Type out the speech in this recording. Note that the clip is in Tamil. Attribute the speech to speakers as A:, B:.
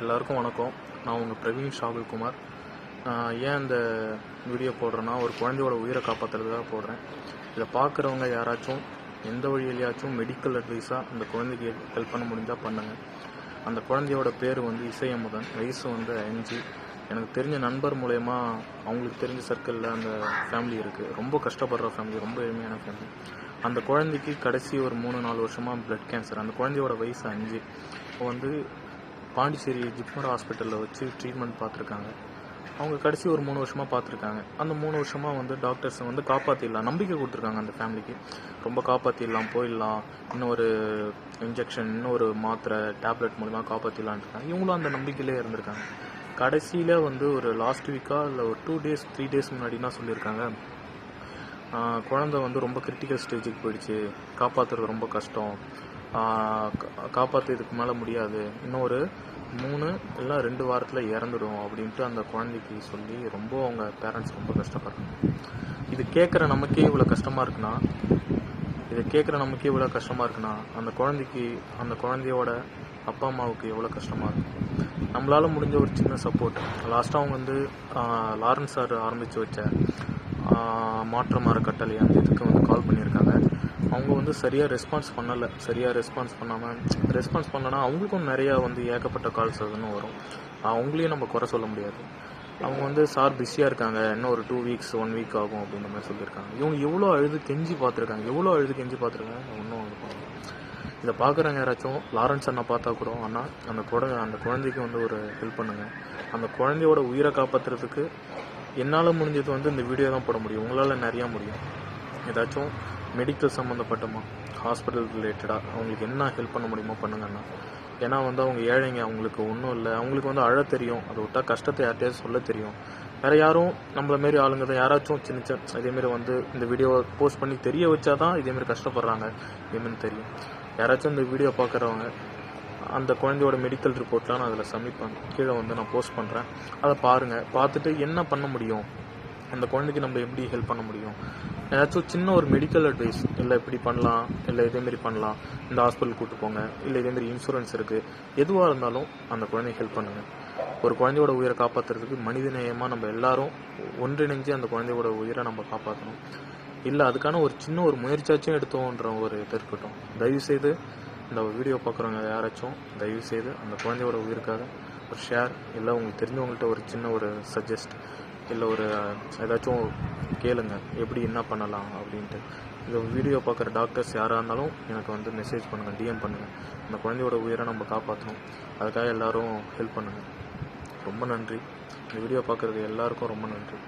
A: எல்லாருக்கும் வணக்கம். நான் உங்கள் பிரவீன் ஷாகுல்குமார் ஆஹ் ஏன் இந்த வீடியோ போடுறேன்னா ஒரு குழந்தையோட உயிரை காப்பாற்றுறதுக்காக போடுறேன். இதை பார்க்குறவங்க யாராச்சும் எந்த வழியிலையாச்சும் மெடிக்கல் அட்வைஸாக அந்த குழந்தைக்கு ஹெல்ப் பண்ண முடிஞ்சால் பண்ணுங்கள் அந்த குழந்தையோட பேர் வந்து இசையமுதன் வயசு வந்து அஞ்சு. எனக்கு தெரிஞ்ச நண்பர் மூலயமா அவங்களுக்கு தெரிஞ்ச சர்க்கிளில் அந்த ஃபேமிலி இருக்குது ரொம்ப கஷ்டப்படுற ஃபேமிலி ரொம்ப எளிமையான ஃபேமிலி அந்த குழந்தைக்கு கடைசி ஒரு மூணு நாலு வருஷமாக பிளட் கேன்சர் அந்த குழந்தையோட வயசு அஞ்சு. இப்போ வந்து பாண்டிச்சேரி ஜிப்மர் ஹாஸ்பிட்டலில் வச்சு ட்ரீட்மெண்ட் பார்த்துருக்காங்க. அவங்க கடைசி ஒரு மூணு வருஷமாக பார்த்துருக்காங்க. அந்த மூணு வருஷமாக வந்து டாக்டர்ஸ் வந்து காப்பாற்றிடலாம் நம்பிக்கை கொடுத்துருக்காங்க அந்த ஃபேமிலிக்கு ரொம்ப காப்பாற்றிடலாம் போயிடலாம். இன்னும் ஒரு இன்ஜெக்ஷன் இன்னும் ஒரு மாத்திரை டேப்லெட் மூலிமா காப்பாற்றிடலான்ட்ருக்காங்க இவங்களும் அந்த நம்பிக்கையிலே இருந்திருக்காங்க. கடைசியில் வந்து ஒரு லாஸ்ட் வீக்காக இல்லை ஒரு டூ டேஸ் த்ரீ டேஸ் முன்னாடி சொல்லியிருக்காங்க. குழந்த குழந்தை வந்து ரொம்ப கிரிட்டிக்கல் ஸ்டேஜுக்கு போயிடுச்சு. காப்பாற்றுறது ரொம்ப கஷ்டம். காப்பாற்ற இதுக்கு மேலே முடியாது. இன்னும் ஒரு மூணு இல்லை ரெண்டு வாரத்தில் இறந்துடும் அப்படின்ட்டு அந்த குழந்தைக்கு சொல்லி ரொம்ப அவங்க பேரண்ட்ஸ் ரொம்ப கஷ்டப்படுறாங்க. இது கேட்குற நமக்கே இவ்வளோ கஷ்டமாக இருக்குன்னா இதை கேட்குற நமக்கே இவ்வளோ கஷ்டமாக இருக்குன்னா அந்த குழந்தைக்கு அந்த குழந்தையோட அப்பா அம்மாவுக்கு எவ்வளோ கஷ்டமாக இருக்கும் நம்மளால் முடிஞ்ச ஒரு சின்ன சப்போர்ட் லாஸ்ட்டாக அவங்க வந்து லாரன்ஸ் சார் ஆரம்பித்து வச்ச ஆஹ், மாற்றம் அந்த இதுக்கு வந்து கால் பண்ணியிருக்காங்க. அவங்க வந்து சரியாக ரெஸ்பான்ஸ் பண்ணலை. சரியாக ரெஸ்பான்ஸ் பண்ணாமல் ரெஸ்பான்ஸ் பண்ணனா அவங்களுக்கும் நிறையா வந்து ஏகப்பட்ட கால்ஸ் அதுன்னு வரும். அவங்களையும் நம்ம குறை சொல்ல முடியாது. அவங்க வந்து சார் பிஸியாக இருக்காங்க. இன்னும் ஒரு டூ வீக்ஸ் ஒன் வீக் ஆகும் அப்படின்ற மாதிரி சொல்லியிருக்காங்க. இவங்க எவ்வளோ அழுது கெஞ்சி பார்த்துருக்காங்க. எவ்வளோ அழுது கெஞ்சி பார்த்துருக்காங்க? ஒன்றும் இது இதை பார்க்குறவங்க யாராச்சும் லாரன்ஸ் அண்ணா பார்த்தா கூட அண்ணா அந்த குழந்தை அந்த குழந்தைக்கு வந்து ஒரு ஹெல்ப் பண்ணுங்கள் அந்த குழந்தையோட உயிரை காப்பாற்றுறதுக்கு என்னால் முடிஞ்சது வந்து இந்த வீடியோ தான் போட முடியும். உங்களால் நிறையா முடியும். ஏதாச்சும் மெடிக்கல் சம்மந்தப்பட்டமா ஹாஸ்பிட்டல் ரிலேட்டடாக அவங்களுக்கு என்ன ஹெல்ப் பண்ண முடியுமோ பண்ணுங்கண்ணா. ஏன்னா வந்து அவங்க ஏழைங்க அவங்களுக்கு ஒன்றும் இல்லை. அவங்களுக்கு வந்து அழ தெரியும். அதை விட்டால் கஷ்டத்தை யார்கிட்டயாவது சொல்ல தெரியும். வேறு யாரும் நம்மள மாரி ஆளுங்க தான் யாராச்சும் சின்ன சின்ன இதேமாரி வந்து இந்த வீடியோவை போஸ்ட் பண்ணி தெரிய வச்சாதான் இதேமாரி கஷ்டப்படுறாங்க. இதேமாரி தெரியும். யாராச்சும் இந்த வீடியோ பார்க்குறவங்க அந்த குழந்தையோட மெடிக்கல் ரிப்போர்ட்லாம் நான் அதில் சப்மிட் பண்ண கீழே வந்து நான் போஸ்ட் பண்ணுறேன் அதை பாருங்கள் பார்த்துட்டு என்ன பண்ண முடியும்? அந்த குழந்தைக்கு நம்ம எப்படி ஹெல்ப் பண்ண முடியும்? ஏதாச்சும் சின்ன ஒரு மெடிக்கல் அட்வைஸ் இல்லை இப்படி பண்ணலாம் இல்லை இதேமாரி பண்ணலாம் இந்த ஹாஸ்பிட்டல் கூட்டு போங்க இல்லை இதேமாரி இன்சூரன்ஸ் இருக்குது எதுவாக இருந்தாலும் அந்த குழந்தைக்கு ஹெல்ப் பண்ணுங்கள் ஒரு குழந்தையோட உயிரை காப்பாற்றுறதுக்கு மனிதநேயமாக நம்ம எல்லாரும் ஒன்றிணைஞ்சு அந்த குழந்தையோட உயிரை நம்ம காப்பாற்றணும் இல்லை அதுக்கான ஒரு சின்ன ஒரு முயற்சியாச்சும் எடுத்தோன்ற ஒரு இது இருக்கட்டும். தயவுசெய்து இந்த வீடியோ பார்க்குறவங்க யாராச்சும் தயவு செய்து அந்த குழந்தையோட உயிருக்காக ஒரு ஷேர் இல்லை உங்களுக்கு தெரிஞ்சவங்கள்ட்ட ஒரு சின்ன ஒரு சஜஸ்ட் இல்லை ஒரு ஏதாச்சும் கேளுங்க எப்படி என்ன பண்ணலாம் அப்படின்ட்டு. இந்த வீடியோ பார்க்குற டாக்டர்ஸ் யாராக இருந்தாலும் எனக்கு வந்து மெசேஜ் பண்ணுங்கள் டிஎம் பண்ணுங்கள் அந்த குழந்தையோட உயிரை நம்ம காப்பாற்றணும் அதுக்காக எல்லாரும் ஹெல்ப் பண்ணுங்கள் ரொம்ப நன்றி. இந்த வீடியோ பார்க்குறது எல்லாருக்கும் ரொம்ப நன்றி.